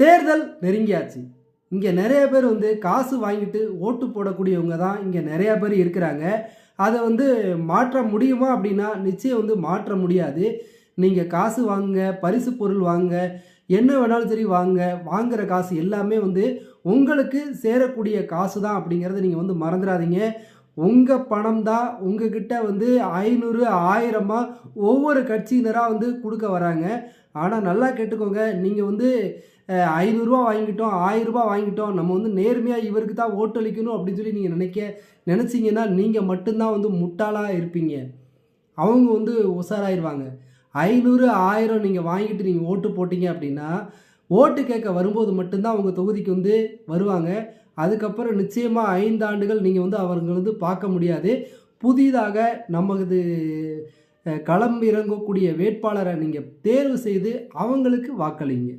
தேர்தல் நெருங்கியாச்சு. இங்கே நிறைய பேர் வந்து காசு வாங்கிட்டு ஓட்டு போடக்கூடியவங்க தான் இங்கே நிறைய பேர் இருக்கிறாங்க. அதை வந்து மாற்ற முடியுமா அப்படின்னா நிச்சயம் வந்து மாற்ற முடியாது. நீங்கள் காசு வாங்க பரிசு பொருள் வாங்க என்ன வேணாலும் சரி வாங்க வாங்குற காசு எல்லாமே வந்து உங்களுக்கு சேரக்கூடிய காசு தான் அப்படிங்கிறத நீங்கள் வந்து மறந்துடாதீங்க. உங்கள் பணம் தான் உங்ககிட்ட வந்து ஐநூறு ஆயிரமாக ஒவ்வொரு கட்சியினராக வந்து கொடுக்க வராங்க. ஆனால் நல்லா கேட்டுக்கோங்க நீங்கள் வந்து ஐநூறுரூவா வாங்கிட்டோம் ஆயிரரூபா வாங்கிட்டோம். நம்ம வந்து நேர்மையாக இவருக்கு தான் ஓட்டளிக்கணும் அப்படின்னு சொல்லி நீங்கள் நினைக்க நினச்சிங்கன்னா நீங்கள் மட்டும்தான் வந்து முட்டாளாக இருப்பீங்க. அவங்க வந்து உஷாராயிருவாங்க ஐநூறு ஆயிரம் நீங்கள் வாங்கிட்டு நீங்கள் ஓட்டு போட்டீங்க அப்படின்னா ஓட்டு கேட்க வரும்போது மட்டும்தான் அவங்க தொகுதிக்கு வந்து வருவாங்க. அதுக்கப்புறம் நிச்சயமாக ஐந்து ஆண்டுகள் நீங்கள் வந்து அவங்களை வந்து பார்க்க முடியாது. புதிதாக நமது களம் இறங்கக்கூடிய வேட்பாளரை நீங்கள் தேர்வு செய்து அவங்களுக்கு வாக்களிங்க.